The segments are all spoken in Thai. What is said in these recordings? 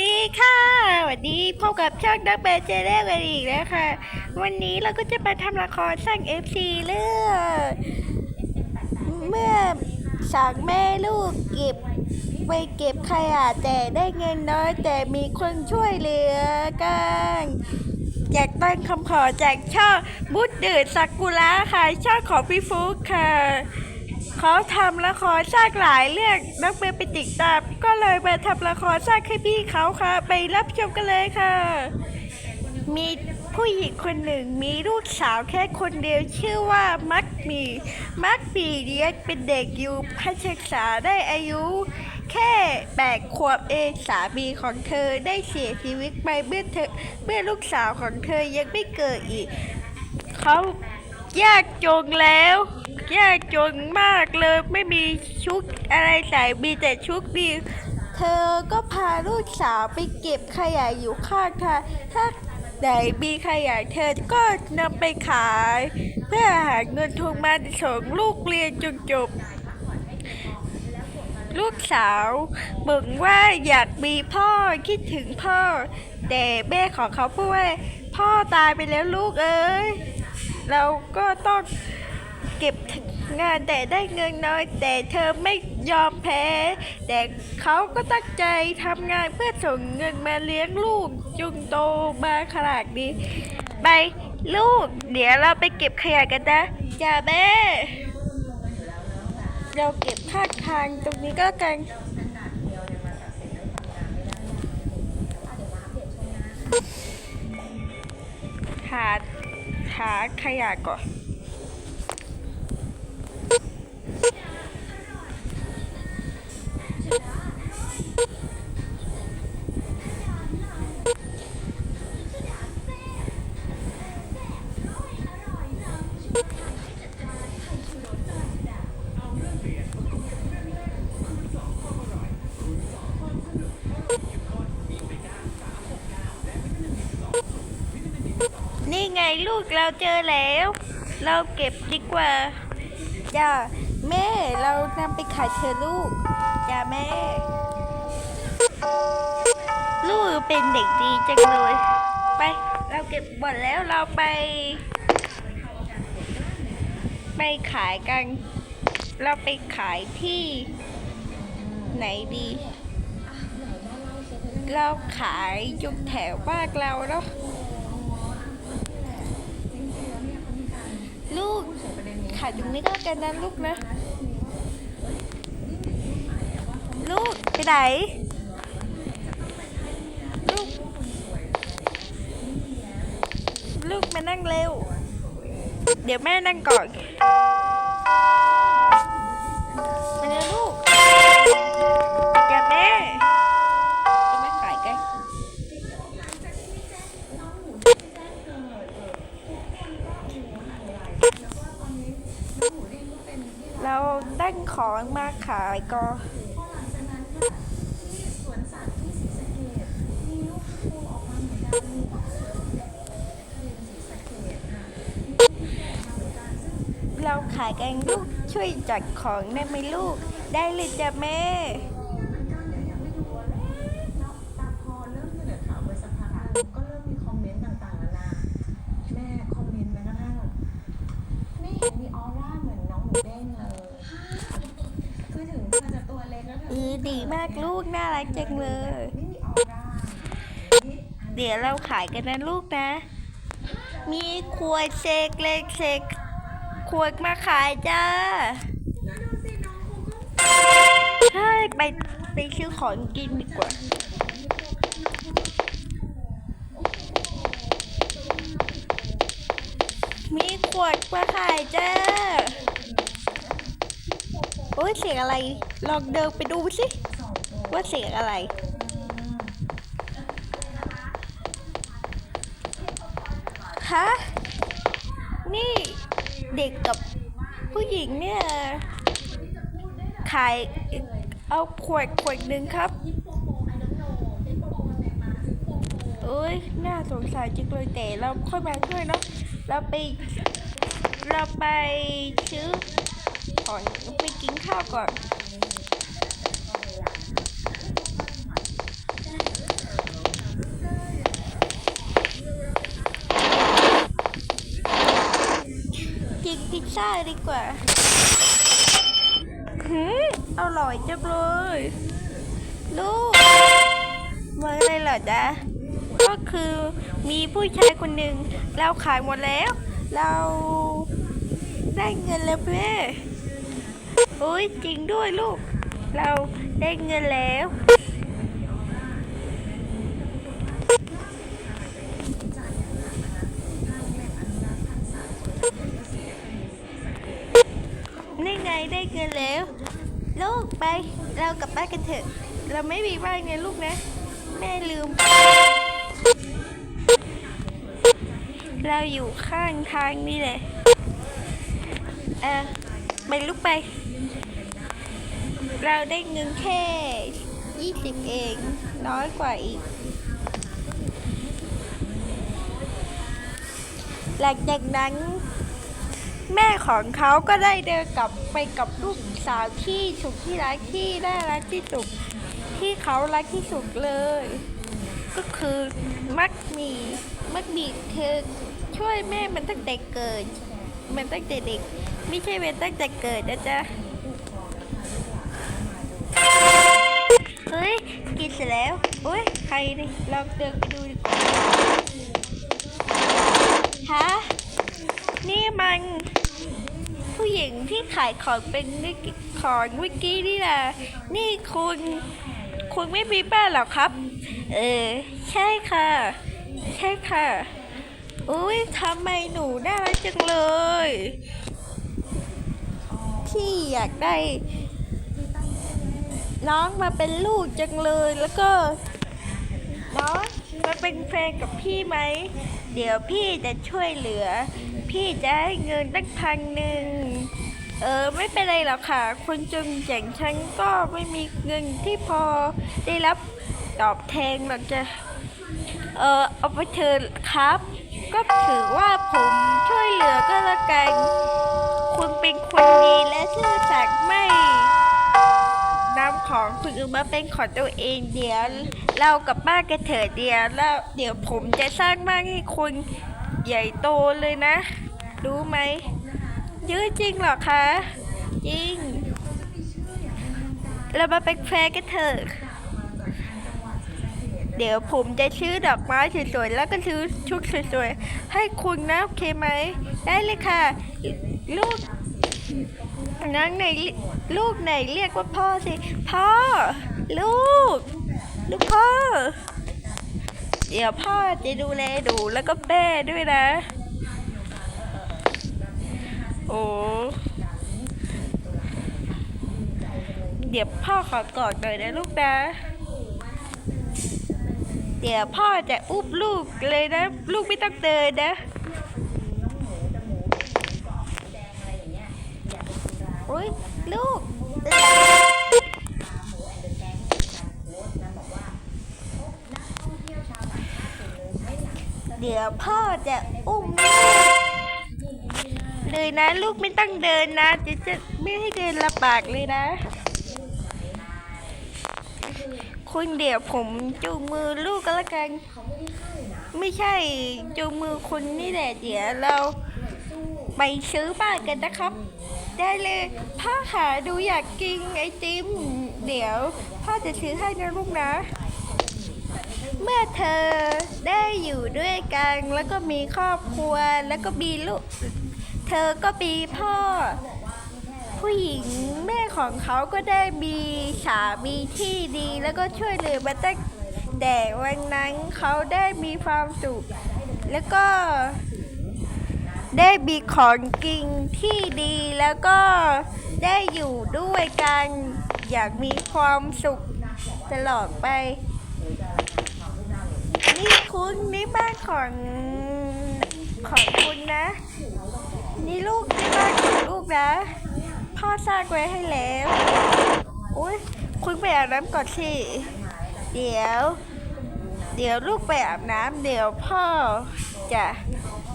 ดีค่ะสวัสดีพบกับช่องดักเบเจเล่กันอีกแล้วค่ะ วันนี้เราก็จะมาทำละครสร้าง FC เรื่องเมื่อสองแม่ลูกเก็บไปเก็บขยะแต่ได้เงินน้อยแต่มีคนช่วยเหลือกันจากต้นคำขอจากช่องบุตรเดือดซากุระค่ะช่องของพี่ฟุกค่ะ เขาทำละครสร้างหลายเรื่องนักเบลไปติดตามก็เลยมาทำละครสร้างให้พี่เขาค่ะ ไปรับชมกันเลยค่ะ มีผู้หญิงคนหนึ่งมีลูกสาวแค่คนเดียวชื่อว่ามักมี มักมีเลี้ยงเป็นเด็กอยู่พันศึกษาได้อายุ แค่แปดขวบเองสามีของเธอได้เสียชีวิตไปเมื่อเธอเมื่อลูกสาวของเธอยังไม่เกิดอีก เขายากจนแล้ว ยากจนมากเลยไม่มีชุดอะไรใส่มีแต่ชุดดีเธอก็พาลูกสาวไปเก็บขยะอยู่ข้างทางถ้าไหนมีขยะเธอก็นำไปขาย เพื่อหาเงินทุนมาส่งลูกเรียนจนจบลูกสาวบอกว่าอยากมีพ่อคิดถึงพ่อ แต่แม่ของเขาพูดว่า พ่อตายไปแล้วลูกเอ้ย เราก็ต้อง งานแต่ได้เงินน้อย แต่เธอไม่ยอมแพ้ แต่เขาก็ตั้งใจทำงานเพื่อส่งเงินมาเลี้ยงลูกจนโตมาขนาดนี้ ไปลูก เดี๋ยวเราไปเก็บขยะกันนะจ้าแม่เราเก็บข้างทางตรงนี้ก็กันหาหาขยะก่อน นี่ไงลูกเราเจอแล้ว เราเก็บดีกว่าจ้าแม่เรานำไปขายเธอะลูกจ้าแม่ ลูกเป็นเด็กดีจังเลย ไป เราเก็บหมดแล้วเราไป ไปขายกัน เราไปขายที่ ไหนดี เราขายจุกแถวบ้านเราเนาะ ลูกขายตรงนี้ก็กันนะลูกนะ ลูกไปไหนลูก ลูกมานั่งเร็ว เดี๋ยวแม่นั่งก่อน ของมาขายก็เราขายกันลูกช่วยจัดของได้ไหมลูก ได้เลยจ้ะแม่ต่พอเริ่มเดือดข่าวบนสพาก็เริ่มมีคอมเมนต์ต่างๆนานาแม่คอมเมนต์แม้กระทั่งไม่เห็นมีออร่าเหมือนน้องหมูเด้งเลย อจะตัวเล็กแล้วเธเอดีมากลูกน่ารักจังเลย เดี๋ยวเราขายกันนะลูกนะ มีขวดเซกเล็กเซกขวดมาขายจ้าใช่ไปไปซื้อของกินดีกว่ามีขวดมาขายจ้า โอ้ยเสียงอะไร ลองเดินไปดูสิ ว่าเสียงอะไร ฮะ นี่เด็กกับผู้หญิงเนี่ย ขาย เอาขวดขวดหนึ่งครับเอ้ย น่าสงสารจังเลยแต่เราค่อยมาช่วยเนาะ เราไป เราไปซื้อ ก่อนไปกินข้าวก่อนกินพิซซ่าดีกว่าหือร่อยจังเลย ลูกมาเลยเหรอจ๊ะก็คือมีผู้ชายคนหนึ่งเราขายหมดแล้ว เราได้เงินแล้วเพื่อ อ้ยจริงด้วยลูก เราได้เงินแล้ว นี่ไงได้เงินแล้ว ลูกไป เรากลับบ้านกันเถอะ เราไม่มีบ้านไงลูกนะ แม่ลืม เราอยู่ข้างทางนี่แหละ เออไปลูกไป เราได้เงินแค่ยี่สิบเอง น้อยกว่าอีก หลังจากนั้น แม่ของเขาก็ได้เดินกลับไปกับลูกสาวที่สุดที่รักที่น่ารักที่สุดที่เขารักที่สุดเลย ก็คือมักมีมักมีเธอช่วยแม่มันตั้งแต่เกิด มันตั้งแต่เด็ก ไม่ใช่เป็นตั้งแต่เกิดนะจ๊ะ ฮ้ยกินเสร็จแล้วโอ้ยใครนี่ลองเดินไปดูดีกว่าฮะนี่มันผู้หญิงที่ขายของเป็นนิกของวิกกี้นี่นะนี่คุณคุณไม่มีบ้านเหรอครับ เออ ใช่ค่ะ ใช่ค่ะอุ้ยทำไมหนูน่ารักจังเลยที่อยากได้ น้องมาเป็นลูกจังเลยแล้วก็น้องมาเป็นแฟนกับพี่ไหม เดี๋ยวพี่จะช่วยเหลือ พี่จะให้เงินตั้งพันหนึ่งเออไม่เป็นไรหรอกค่ะ คนจนอย่างฉันก็ไม่มีเงินที่พอได้รับตอบแทนหรอกจะเออเอาไปเถอะครับ ก็ถือว่าผมช่วยเหลือก็แล้วกัน คุณเป็นคนดีและซื่อสัตย์ไม่ นำของคนอื่นมาเป็นของตัวเองเดี๋ยวเรากับบ้านกันเถิดเดียวแล้วเดี๋ยวผมจะสร้างบ้านให้คุณใหญ่โตเลยนะ รู้ไหมเยอะจริงเหรอคะจริง เรามาเป็นแฟนกันเถอะเดี๋ยวผมจะซื้อดอกไม้สวยๆ แล้วก็ซื้อชุดสวยๆ ให้คุณนะโอเคไหม ได้เลยค่ะ ลูกนางไหน ลูกไหนเรียกว่าพ่อสิ พ่อ ลูก ลูกพ่อ เดี๋ยวพ่อจะดูแลดูแล้วก็แม่ด้วยนะ โอ้เดี๋ยวพ่อขอกอดหน่อยนะลูกนะ เดี๋ยวพ่อจะอุ้มลูกเลยนะ ลูกไม่ต้องเดินนะโอ้ย ลูกเดี๋ยวพ่อจะอุ้มเลยนะ ลูกไม่ต้องเดินนะจะจะไม่ให้เดินลำบากเลยนะ คุณเดี๋ยวผมจูงมือลูกก็แล้วกัน ไม่ใช่จูงมือคุณนี่แหละเดี๋ยวเราไปซื้อบ้านกันนะครับ ได้เลยพ่อขาดูอยากกินไอติม เดี๋ยวพ่อจะซื้อให้นะลูกนะ เมื่อเธอได้อยู่ด้วยกัน แล้วก็มีครอบครัวแล้วก็มีลูก เธอก็มีพ่อ ผู้หญิงแม่ของเขาก็ได้มีสามีที่ดีแล้วก็ช่วยเหลือมาตั้งแต่วันนั้นเขาได้มีความสุขแล้วก็ ได้มีของกินที่ดีแล้วก็ได้อยู่ด้วยกัน อยางมีความสุขตลอดไป นี่คุณนี่บ้านของของคุณนะ นี่ลูกนี่บ้านของลูกนะ พ่อสร้างไว้ให้แล้วอุ้ยคุณไปอาบน้ำก่อนสิเดี๋ยว เดี๋ยวลูกไปอาบน้ำเดี๋ยวพ่อจะ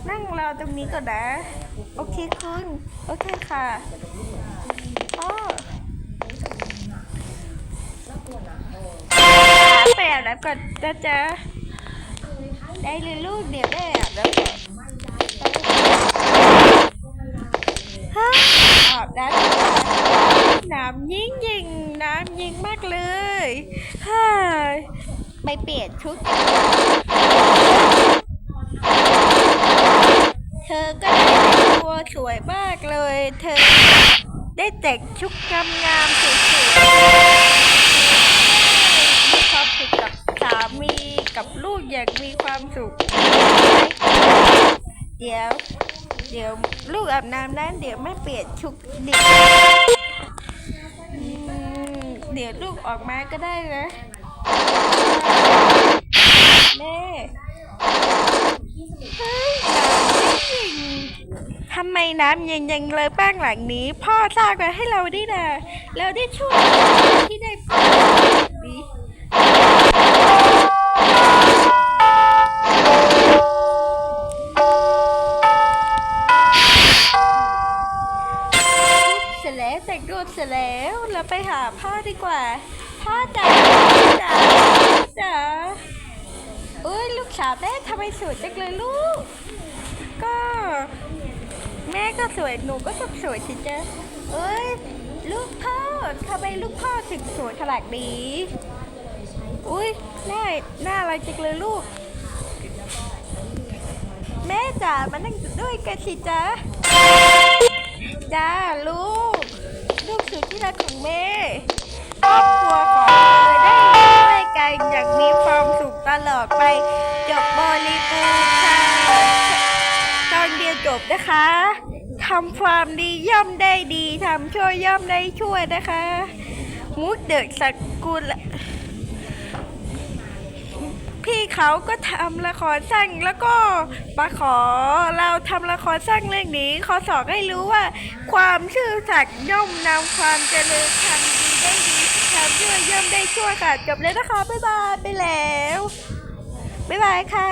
นั่งรอตรงนี้ก่อนนะ โอเคคุณโอเคค่ะพ่อไปอาบน้ำก่อนนะจ๊ะได้เลยลูกเดี๋ยวแม่อาบน้ำก่อนฮ่าอาบน้ำน้ำยิ่งยิงน้ำยิงมากเลยฮ่าไปเปลี่ยนชุด เธอก็ได้ตัวสวยมากเลย เธอได้แต่งชุดงามงามๆสวยๆมีความสุขกับสามีกับลูกอย่างมีความสุข เดี๋ยว เดี๋ยวลูกอาบน้ำนั้นเดี๋ยวแม่เปลี่ยนชุดเดี๋ยวเดี๋ยวลูกออกมาก็ได้นะแม่เฮ้ย น้ำเย็นน้ำเย็นยังเลยบ้างหลังนี้ พ่อสร้างมาให้เราได้นะเราได้ช่วยที่ได้ฟังดีเสร็จแล้วแต่งตัวเสร็จแล้วเราไปหาพ่อดีกว่า พ่อจ๋าจ๋าจ๋าเอ้ยลูกสาวแม่ทำไมสวยจังเลยลูก ก็ แม่ก็สวยหนูก็ต้องสวยสิจ๊เอ้ยลูกพ่อทำไมลูกพ่อถึงสวยขนาดนี้อุ้ยหน้าหน้าอะไรจังเลยลูก แม่จ๋ามานั่งด้วยกันสิจ๊ะจ้าลูก ลูกสุดที่รักของแม่ครอบครัวของเธอได้ด้วยกันอย่างมีความสุขตลอดไปจบบริบูรณ์ จบนะคะทำความดีย่อมได้ดีทำชั่วย่อมได้ชั่วนะคะ มุกเด็กสกุลพี่เขาก็ทำละครสั้นแล้วก็มาขอเราทำละครสั้นเรื่องนี้ขอสอนให้รู้ว่า ความซื่อสัตย์ย่อมนำความเจริญทำดีได้ดีทำชั่วย่อมได้ชั่วค่ะจบแล้วนะคะบ๊ายบายไปแล้วบ๊ายบายค่ะ